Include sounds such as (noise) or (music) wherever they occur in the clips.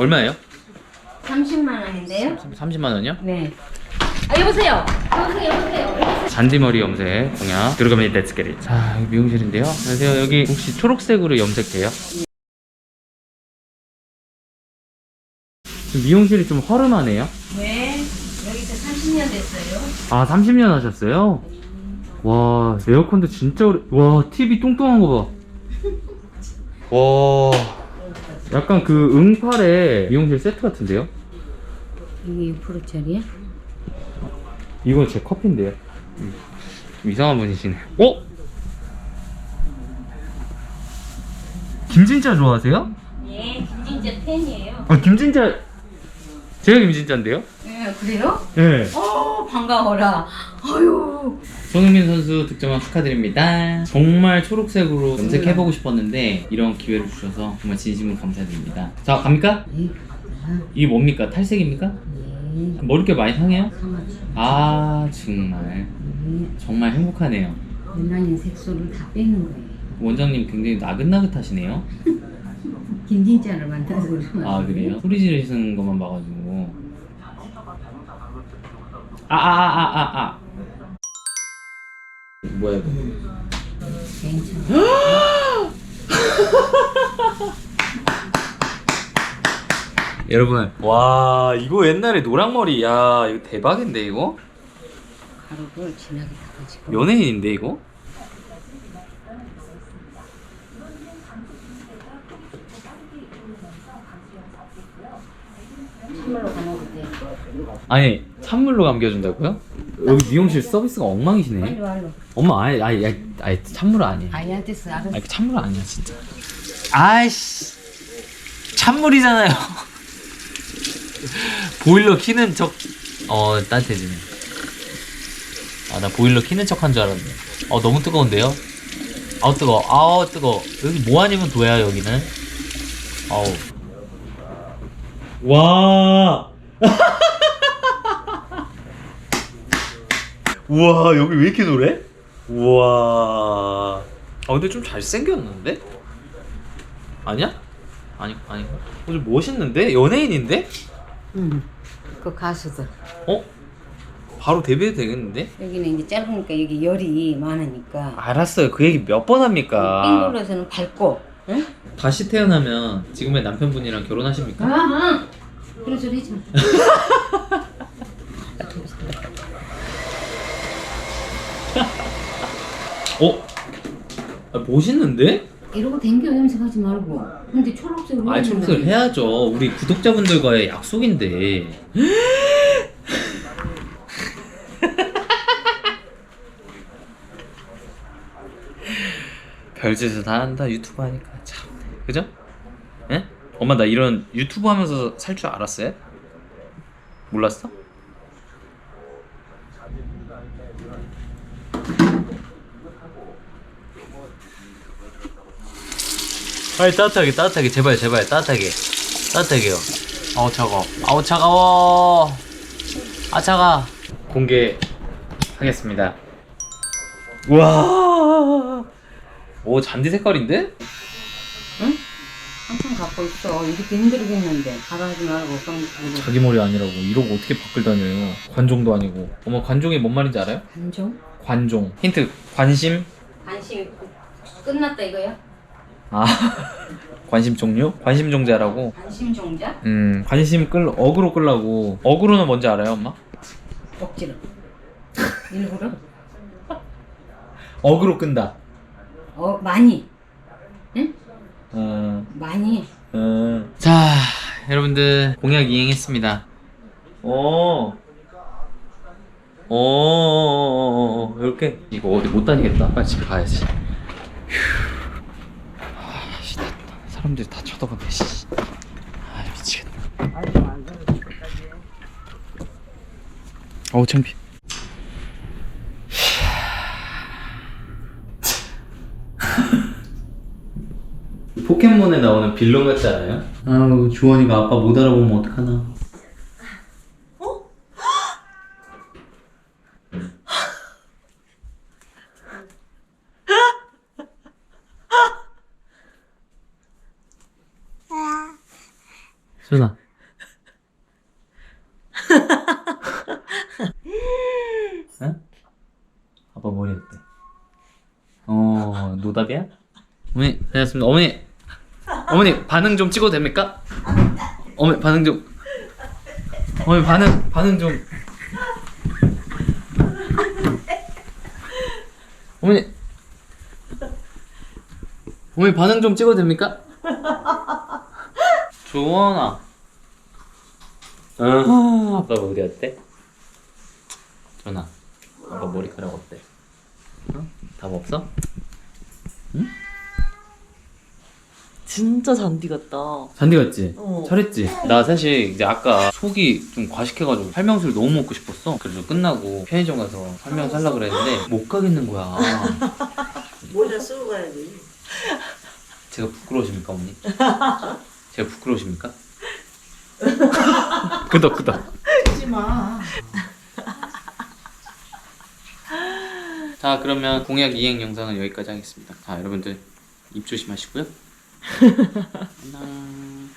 얼마예요? 30만 원인데요? 30만 원이요? 네. 아 여보세요. 여보세요. 여보세요. 잔디머리 염색 공약 들어가면 렛츠 겟 잇 자 여기 미용실인데요 안녕하세요 여기 혹시 초록색으로 염색돼요? 미용실이 좀 허름하네요 네. 여기서 30년 됐어요. 아 30년 하셨어요? 와 에어컨도 진짜 오래 와 TV 뚱뚱한 거 봐 와 (laughs) 약간 그 응팔의 미용실 세트 같은데요? 이게 6%짜리야? 이건 제 커피인데요 음, 이상한 분이시네 어? 김진짜 좋아하세요? 예, 김진재 팬이에요. 아 김진짜 제가 김진짜인데요? 예, 그래요? 네 어, 반가워라. 아유. 손흥민 선수 득점왕 축하드립니다 정말 초록색으로 염색해보고 싶었는데 이런 기회를 주셔서 정말 진심으로 감사드립니다 자 갑니까? 예, 이게 뭡니까? 탈색입니까? 예. 머릿결 많이 상해요? 아 정말 예. 정말 행복하네요 유난히 색소를 다 빼는 거예요. 원장님 굉장히 나긋나긋하시네요 (laughs) 김진짜를 만나서 그러면. 아 그래요? 소리 지르시는 것만 봐가지고 아아아아아 뭐야 이거 괜찮아. (laughs) 여러분 와 이거 옛날에 노랑머리 야 이거 대박인데 이거 가루를 진하게 타가지고. 연예인인데 이거 찬물로 감아도 돼. 아니 찬물로 감겨준다고요? 여기 미용실 서비스가 엉망이시네. 알로 알로. 엄마 아예 아예 아예 찬물 아니에요. 아야 됐어. 알았어. 아니 찬물 아니야 진짜. 아이씨. 찬물이잖아요. (laughs) 보일러 키는 척 어 따뜻해지네. 아 나 보일러 키는 척 한 줄 알았네. 어 너무 뜨거운데요? 아우 뜨거. 아우 뜨거. 여기 뭐 아니면 도야 여기는? 아우. 와 (laughs) 우와 여기 왜 이렇게 노래? 우와 아 근데 좀 잘생겼는데? 아니야? 아니 아니 어, 좀 멋있는데? 연예인인데? 응. 그 가수들. 어? 바로 데뷔해도 되겠는데? 여기는 이제 짧으니까 여기 열이 많으니까. 알았어요 그 얘기 몇 번 합니까 빙글에서는 밝고. 응? 다시 태어나면 지금의 남편분이랑 결혼하십니까? 아, 그런 소리 하지 마. (laughs) 어? 아, 멋있는데? 이러고 댕겨 염색하지 말고. 근데 초록색으로. 아 초록색을. 해야죠 우리 구독자분들과의 약속인데 (laughs) 별짓을 다 한다 유튜브 하니까 참 그죠? 예? 엄마 나 이런 유튜브 하면서 살 줄 알았어요? 몰랐어? 빨리 따뜻하게 따뜻하게 제발 제발 따뜻하게 따뜻하게요 아우 차가워 아우 차가워 아 차가 공개하겠습니다 우와 오 잔디 색깔인데? 응? 한참 갖고 있어. 이렇게 힘들겠는데. 가라하지 말고. 그거 자기 머리 아니라고 이러고 어떻게 밖을 다녀요 관종도 아니고 어머 관종이 뭔 말인지 알아요? 관종? 관종 힌트 관심 관심 끝났다 이거야? 아 관심 종류? 관심 종자라고 관심 종자? 음 관심 끌 어그로 끌라고 어그로는 뭔지 알아요 엄마? 억지로. 일부러? 어그로 끈다 어 많이. 응? 어... 많이. 음. 자, 여러분들 공약 이행했습니다. 오. 오, 오, 이렇게 이거 어디 못 다니겠다. 빨리 집에 가야지. 휴. 아, 씨, 다, 사람들이 다 쳐다보네. 씨. 아, 미치겠다. 어우, 창피. 포켓몬에 나오는 빌런 같지 않아요? 아우 주원이가 아빠 못 알아보면 어떡하나 준아. (laughs) 응? 아빠 머리 어때? 어, 노답이야? 어머니, 다녔습니다. 어머니, 어머니 반응 좀 찍어도 됩니까? 어머니 반응 좀. 어머니 반응 반응 좀. 어머니. 어머니 반응 좀 찍어도 됩니까? 주원아. 어, 아빠 머리 어때? 전아, 아빠 머리카락 어때? 어? 답 없어? 진짜 잔디 같다. 잔디 같지? 어. 잘했지? 나 사실 이제 아까 속이 좀 과식해가지고 설명서를 너무 먹고 싶었어. 그래서 끝나고 편의점 가서 설명 살라 그랬는데 못 가겠는 거야. (laughs) 모자 쓰고 가야지. 제가 부끄러우십니까, 어머니? (laughs) 제가 부끄러우십니까? (laughs) 끄덕, 끄덕. 하지 마. 자, 그러면 공약 이행 영상은 여기까지 하겠습니다. 자, 여러분들 입 조심하시고요. 안녕.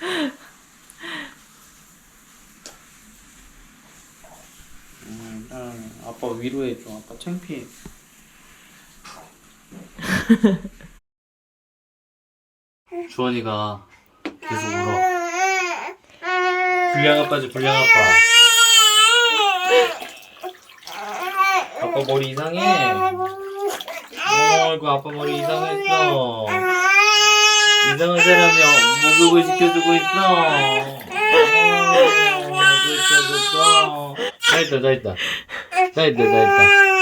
음, 음, 아빠 위로해줘. 아빠 창피해. 주원이가 계속 울어. 불량 아빠지, 불량 아빠. 아빠 머리 이상해. 어이구 아빠 머리 이상했어. 이상한 사람이 목욕을 시켜주고 있어. 어, 그렇죠, 그렇죠. 다 했다, 다 했다. 다 했다, 다 했다.